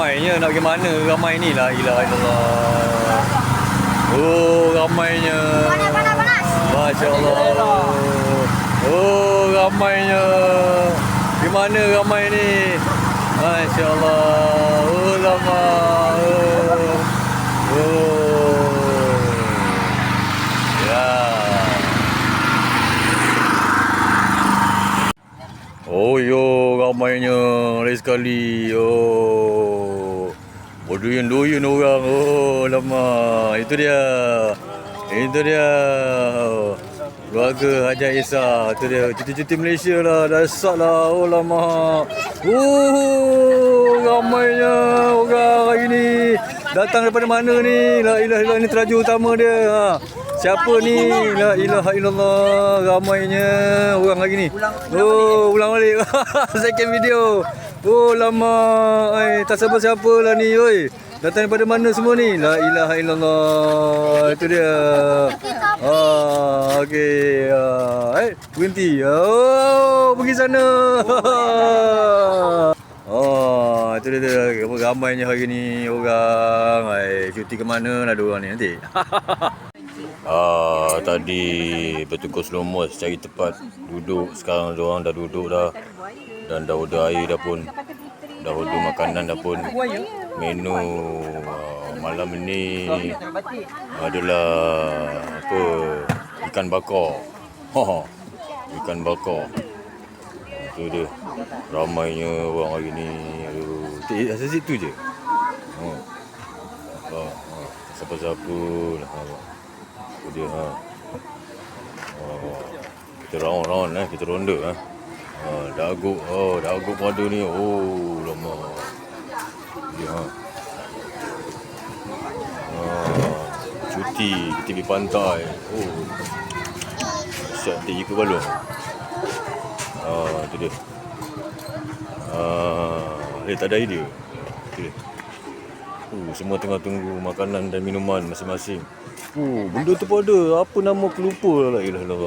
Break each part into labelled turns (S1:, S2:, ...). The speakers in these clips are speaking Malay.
S1: Ramainya nak pergi mana ramai ni la ilaha illallah. Oh ramainya.
S2: Panas, panas, panas.
S1: Masya Allah. Oh ramainya. Di mana ramai ni? Masya Allah. Oh lama. Oh. oh. Ya. Oh yo ramainya hari sekali. Oh. Berdoyan-doyan orang. Oh lama. Itu dia. Itu dia. Keluarga Haji Isa. Itu dia. Cuti-cuti Malaysia lah. Dasar lah. Oh lama. Oh ramainya orang hari ni. Datang daripada mana ni? La ilaha illallah ni teraju utama dia. Ha. Siapa ni? La ilaha illallah. Ramainya orang hari ni. Oh, ulang balik. Second video. Oh, lama. Ai, tak siapa-siapa lah ni, oi. Datang daripada mana semua ni? La ilaha illallah. Itu dia. Ah, okey. Ah, eh, berhenti. Oh, pergi sana. Oh, itu dia, dia. Apa ramainya hari ni orang. Ai, cuti ke mana lah dua orang ni nanti. Ah, tadi bertukar motion cari tempat duduk. Sekarang orang dah duduk dah. Dan dah order air dah pun. Dah order makanan dah pun. Menu ah, malam ni adalah apa? Ikan bakar. Ha. Ikan bakar. Itu dia. Ramainya orang hari ni. Aduh. Asal situ je. Ha. Ha. ha. Siapa-siapa lah. Ha. Itu dia ha. Oh, kita round-round eh, kita ronda eh. Ha, daguk, oh, daguk pada ni. Oh, lama. Dia ha. Ha, cuti, kita pergi pantai. Oh. Siap dia ke balon. Ha, tu dia. Ha, dia tak ada idea. Dia. Uh, semua tengah tunggu makanan dan minuman masing-masing. Uh, benda tu pun ada. Apa nama aku lupa lah. Ilah lah.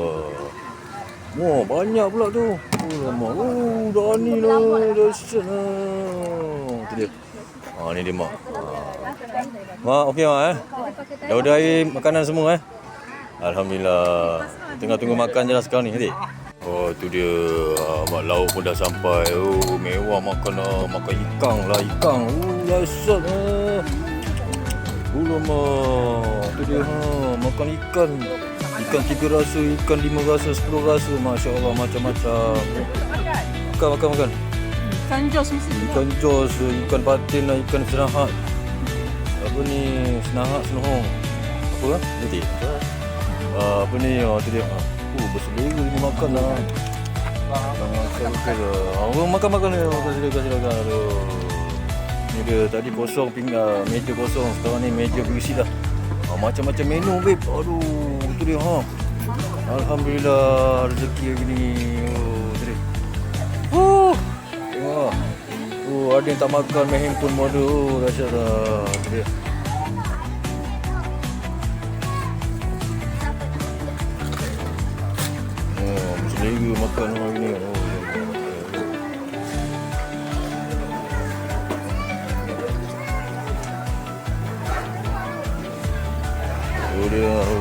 S1: Wah, banyak pula tu. Oh, lama. Oh, dah ni lah. Dahsyat lah. Tu dia. Ha, ni dia mak. Ha. Mak, okey mak eh? Dah ada air makanan semua eh? Alhamdulillah. Tengah tunggu makan je lah sekarang ni. Adik. Oh, tu dia. Ah, mak lauk pun dah sampai. Oh, mewah makan lah. Makan ikan lah. Ikan. Oh, dahsyat lah. Oh, lama. Tu dia. Ha. Makan ikan. Ikan tiga rasa, ikan lima rasa, sepuluh rasa. Masya Allah, macam-macam. Makan, makan, makan.
S3: Ikan jos mesti.
S1: Ikan jos, ikan patin lah, ikan senahat. Apa ni? Senahat, senohong. Apa lah? Nanti. Uh, apa ni? Oh, tu dia. Oh, berselera ni makan lah. Makan makan makan lah. Oh, makan makan ni. Makan silakan silakan. Aduh. Dia tadi kosong pinggan, meja kosong. Sekarang ni meja berisi dah. Ah, macam-macam menu babe. Aduh, tu dia ha. Alhamdulillah rezeki hari ni. Oh, tu dia. Oh. Wah. Oh, ada yang tak makan handphone pun ada. Oh, dahsyat lah. Tu dia. Oh, berselera makan hari ni. Oh, Oh dia, oh,